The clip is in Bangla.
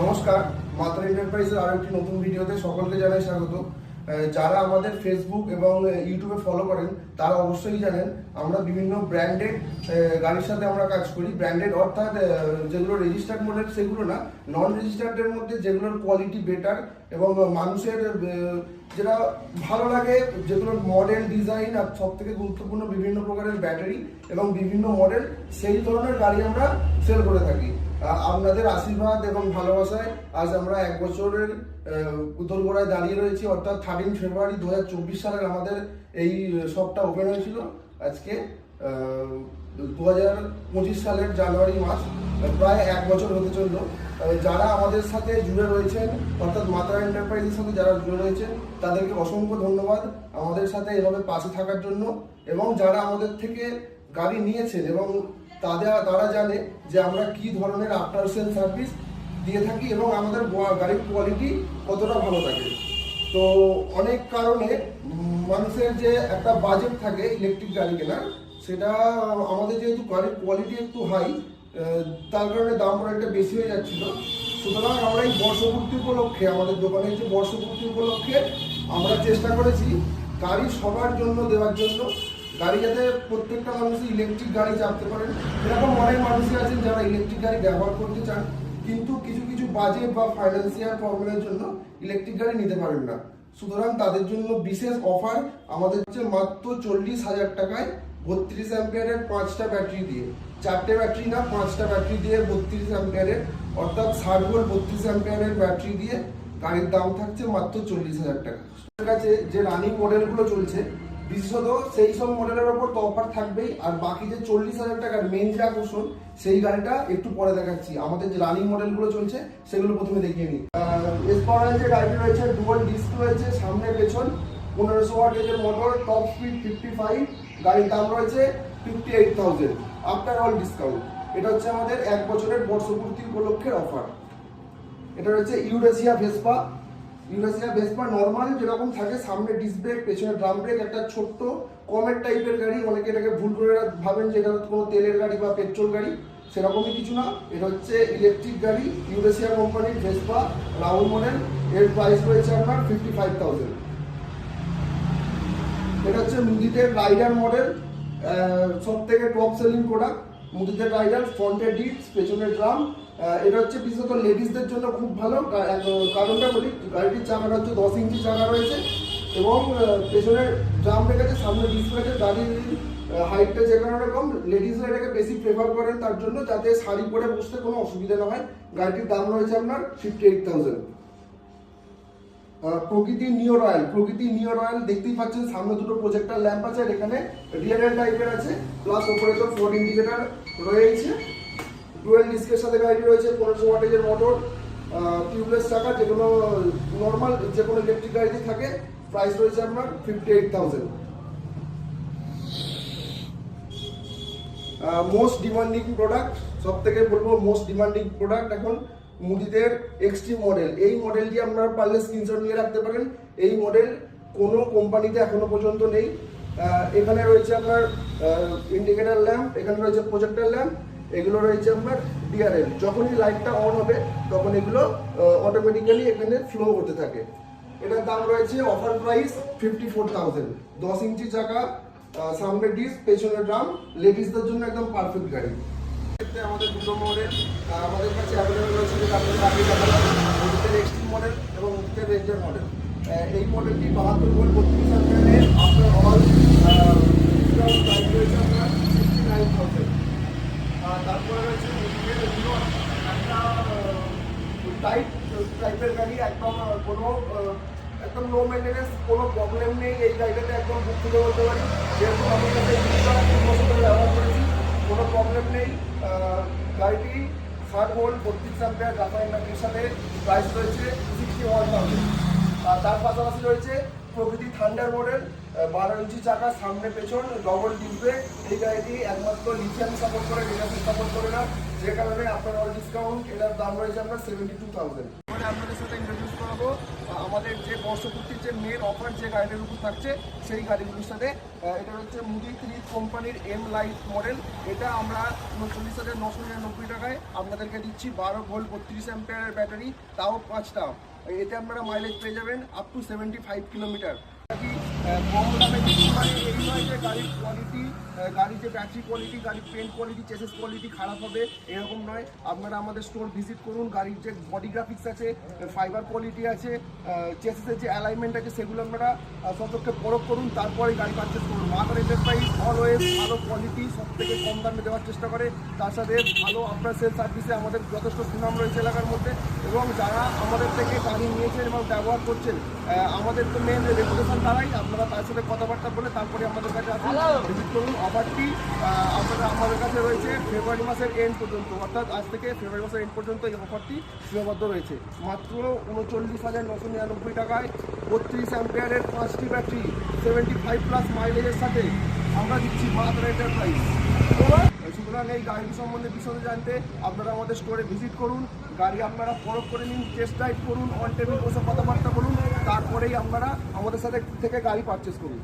নমস্কার, মাত্রা এন্টারপ্রাইজের আরও একটি নতুন ভিডিওতে সকলকে জানাই স্বাগত। যারা আমাদের ফেসবুক এবং ইউটিউবে ফলো করেন, তারা অবশ্যই জানেন, আমরা বিভিন্ন ব্র্যান্ডেড গাড়ির সাথে আমরা কাজ করি। ব্র্যান্ডেড অর্থাৎ যেগুলো রেজিস্টার্ড মডেল সেগুলো না নন রেজিস্টার্ডের মধ্যে যেগুলোর কোয়ালিটি বেটার এবং মানুষের যেটা ভালো লাগে, যেগুলো মডেল ডিজাইন আর সব থেকে গুরুত্বপূর্ণ বিভিন্ন প্রকারের ব্যাটারি এবং বিভিন্ন মডেল সেই ধরনের গাড়ি আমরা সেল করে থাকি। আপনাদের আশীর্বাদ এবং ভালোবাসায় আজ আমরা এক বছরের উত্তরগোড়ায় দাঁড়িয়ে রয়েছি। অর্থাৎ থার্টিন ফেব্রুয়ারি দু সালের আমাদের এই শপটা ওপেন হয়েছিল। আজকে দু হাজার পঁচিশ সালের জানুয়ারি মাস প্রায় এক বছর হতে চলল। যারা আমাদের সাথে জুড়ে রয়েছেন, অর্থাৎ মাত্রা এন্টারপ্রাইজের সাথে যারা জুড়ে রয়েছেন, তাদেরকে অসংখ্য ধন্যবাদ আমাদের সাথে এভাবে পাশে থাকার জন্য এবং যারা আমাদের থেকে গাড়ি নিয়েছেন এবং তাদের, তারা জানে যে আমরা কি ধরনের আফটার সেল সার্ভিস দিয়ে থাকি এবং আমাদের গাড়ির কোয়ালিটি কতটা ভালো থাকে। তো অনেক কারণে মানুষের যে একটা বাজেট থাকে ইলেকট্রিক গাড়ি কেনার সেটা আমাদের যেহেতু গাড়ির কোয়ালিটি একটু হাই তার কারণে দাম অনেকটা বেশি হয়ে যাচ্ছিল। সুতরাং আমরা এই বর্ষপূর্তি উপলক্ষে, আমাদের দোকানে যে বর্ষপূর্তি উপলক্ষে আমরা চেষ্টা করেছি গাড়ি সবার জন্য দেওয়ার জন্য। গাড়ি যাতে প্রত্যেকটা মানুষ ইলেকট্রিক গাড়ি চাপতে পারেন। এরকম অনেক মানুষই আছেন যারা ইলেকট্রিক গাড়ি ব্যবহার করতে চান, কিন্তু কিছু কিছু বাজেট বা ফাইন্যান্সিয়াল প্রবলেমের জন্য ইলেকট্রিক গাড়ি নিতে পারেন না। সুতরাং তাদের জন্য বিশেষ অফার আমাদের হচ্ছে মাত্র চল্লিশ হাজার টাকায় বত্রিশ অ্যাম্পিয়ারের পাঁচটা ব্যাটারি দিয়ে, চারটে ব্যাটারি না, পাঁচটা ব্যাটারি দিয়ে বত্রিশ অ্যাম্পিয়ারের, অর্থাৎ ষাট ভোল্ট বত্রিশ অ্যাম্পিয়ারের ব্যাটারি দিয়ে গাড়ির দাম থাকছে মাত্র চল্লিশ হাজার টাকা। কাছে যে রানিং মডেলগুলো চলছে, বিশেষত সেই সব মডেলের ওপর তো অফার থাকবেই, আর বাকি যে চল্লিশ হাজার টাকার মেন যে আকর্ষণ, সেই গাড়িটা একটু পরে দেখাচ্ছি। আমাদের যে রানিং মডেলগুলো চলছে, সেগুলো প্রথমে দেখিয়ে নিই। যে গাড়িটি রয়েছে ডুয়াল ডিস্ক রয়েছে, সামনে পেছন। পনেরোশো ওয়াট এজের motor top speed fifty five গাড়ির দাম রয়েছে fifty eight thousand after all discount এটা হচ্ছে আমাদের এক বছরের বর্ষপূর্তি উপলক্ষের অফার এটা রয়েছে Eurasia Vespa Eurasia Vespa normal যেরকম থাকে, সামনে ডিস্ক পেছনে ড্রাম ব্রেক একটা ছোট্ট কমের টাইপের গাড়ি। অনেকে এটাকে ভুল করে ভাবেন যে এটা কোনো তেলের গাড়ি বা পেট্রোল গাড়ি। সেরকমই কিছু না। এটা হচ্ছে ইলেকট্রিক গাড়ি ইউরেশিয়া কোম্পানির ভেসপা রাউন্ড মডেল এর প্রাইস রয়েছে আপনার ফিফটি ফাইভ থাউজেন্ড এটা হচ্ছে মুদিতের রাইডার মডেল সব থেকে টপ সেলিং প্রোডাক্ট মুদিতের রাইডার ফ্রন্টের ডিপস পেছনের ড্রাম এটা হচ্ছে বিশেষত লেডিসদের জন্য খুব ভালো কারণটা বলি, গাড়িটির চাকাটা হচ্ছে দশ ইঞ্চি চাকা রয়েছে এবং পেছনের ড্রাম রেখেছে সামনে রয়েছে গাড়ির হাইটটা যে কারণে কম লেডিসরা এটাকে বেশি প্রেফার করেন, তার জন্য যাতে শাড়ি পরে বসতে কোনো অসুবিধা না হয়, গাড়িটির দাম রয়েছে আপনার ফিফটি এইট থাউজেন্ড প্রকৃতি নিও রয়্যাল প্রকৃতি নিও রয়্যাল দেখতেই পাচ্ছেন, সামনে দুটো প্রজেক্টর ল্যাম্প আছে আর এখানে রিয়ার টাইপের আছে প্লাস ওপরে তো ফোর ইন্ডিকেটার রয়েছে ডুয়েল ডিস্কের সাথে গাড়ি রয়েছে, পনেরোশো ওয়াটেজের মোটর টিউবলেস চাকা যেগুলো নর্মাল যে কোনো ইলেকট্রিক গাড়িতে থাকে প্রাইস রয়েছে আপনার fifty eight thousand most demanding product সব থেকে বলব মোস্ট ডিমান্ডিং প্রোডাক্ট এখন মুদিদের এক্সট্রিম মডেল এই মডেলটি আপনারা পারলে স্ক্রিনশট নিয়ে রাখতে পারেন। এই মডেল কোনো কোম্পানিতে এখনও পর্যন্ত নেই। এখানে রয়েছে আপনার ইন্ডিকেটার ল্যাম্প এখানে রয়েছে প্রজেক্টর ল্যাম্প এগুলো রয়েছে আপনার ডিআরএল যখনই লাইটটা অন হবে, তখন এগুলো অটোমেটিক্যালি এখানে ফ্লো হতে থাকে। এটার দাম রয়েছে offer price fifty four thousand দশ ইঞ্চি চাকা সামনে ডিস্ক পেছনে ড্রাম লেডিসদের জন্য একদম পারফেক্ট গাড়ি। আমাদের দুটো মডেল আমাদের কাছে অ্যাভেলেবল রয়েছে যেটা আপনাদের আগে মডেল এবং রেঞ্জার মডেল এই মডেলটি বাহাত্তর ভোল্ট বত্রিশ অ্যাম্পিয়ারের আপনার সিক্সটি নাইন থাউজেন্ড তারপরে রয়েছে একটা টাইট টাইপের গাড়ি, একদম কোনো একদম লো মেনটেন্যান্স কোনো প্রবলেম নেই এই গাড়িটাতে একদম বুক তুলে বলতে পারি। যেহেতু আমার কাছে এই জিনিসটা তিন বছর ধরে ব্যবহার করেছি কোনো প্রবলেম নেই আহ, গাড়িটি ষাট ভোল্ট বত্রিশ অ্যাম্পিয়ার রাফাইন ব্যাটারির প্রাইস রয়েছে সিক্সটি ওয়ান থাউজেন্ড আর তার পাশাপাশি রয়েছে প্রকৃতি থান্ডার মডেল বারো ইঞ্চি চাকা, সামনে পেছন ডবল ডিসপ্লে এই গাড়িটি একমাত্র লিথিয়াম সাপোর্ট করে রেজার্ভ সাপোর্ট করে না। যে কারণে আপনার ডিসকাউন্ট এটার দাম রয়েছে আপনার সেভেন্টি টু থাউজেন্ড আপনাদের সাথে ইন্ট্রোডিউস করাবো। আমাদের যে বর্ষপূর্তির যে মেন অফার যে গাড়ির উপর থাকছে, সেই গাড়িগুলোর সাথে এটা হচ্ছে মুদি থ্রি কোম্পানির এম লাইট মডেল এটা আমরা উনচল্লিশ হাজার নশো নিরানব্বই টাকায় আপনাদেরকে দিচ্ছি, বারো ভোল্ট বত্রিশ অ্যাম্পিয়ারের ব্যাটারি তাও পাঁচটা। এতে আপনারা মাইলেজ পেয়ে যাবেন up to seventy five kilometre কম দামে এই নয় যে গাড়ির কোয়ালিটি গাড়ির যে ব্যাটারি কোয়ালিটি গাড়ির পেন্ট কোয়ালিটি চেসেস কোয়ালিটি খারাপ হবে, এরকম নয়। আপনারা আমাদের স্টোর ভিজিট করুন, গাড়ির যে বডি গ্রাফিক্স আছে ফাইবার কোয়ালিটি আছে চেসেসের যে অ্যালাইনমেন্ট আছে, সেগুলো আপনারা সতর্কে পরখ করুন, তারপরে গাড়ি পারচেস করুন। মাদার এন্টারপ্রাইজ অলওয়েজ ভালো কোয়ালিটি সব থেকে কম দামে দেওয়ার চেষ্টা করে। তার সাথে ভালো আপনার সেল সার্ভিসে আমাদের যথেষ্ট সুনাম রয়েছে এলাকার মধ্যে। এবং যারা আমাদের থেকে গাড়ি নিয়েছেন এবং ব্যবহার করছেন আমাদের তো মেন রেপুটেশন তারাই। আপনারা তার সাথে কথাবার্তা বলে তারপরে আমাদের কাছে আসুন ভিজিট করুন। অফারটি আপনারা আমাদের কাছে রয়েছে ফেব্রুয়ারি মাসের এন্ড পর্যন্ত। অর্থাৎ আজ থেকে ফেব্রুয়ারি মাসের এন্ড পর্যন্ত এই অফারটি সীমাবদ্ধ রয়েছে। মাত্র উনচল্লিশ হাজার নশো নিরানব্বই টাকায় বত্রিশ অ্যাম্পিয়ারের পাঁচটি ব্যাটারি সেভেন্টি ফাইভ প্লাস মাইলেজের সাথে আমরা দিচ্ছি মাত্র এটার প্রাইস সুতরাং এই গাড়ি সম্বন্ধে বিশদে জানতে আপনারা আমাদের স্টোরে ভিজিট করুন। গাড়ি আপনারা পরখ করে নিন টেস্ট ড্রাইভ করুন অন টেবিল বসে কথাবার্তা বলুন, তারপরেই আপনারা আমাদের সাথে থেকে গাড়ি পারচেস করুন।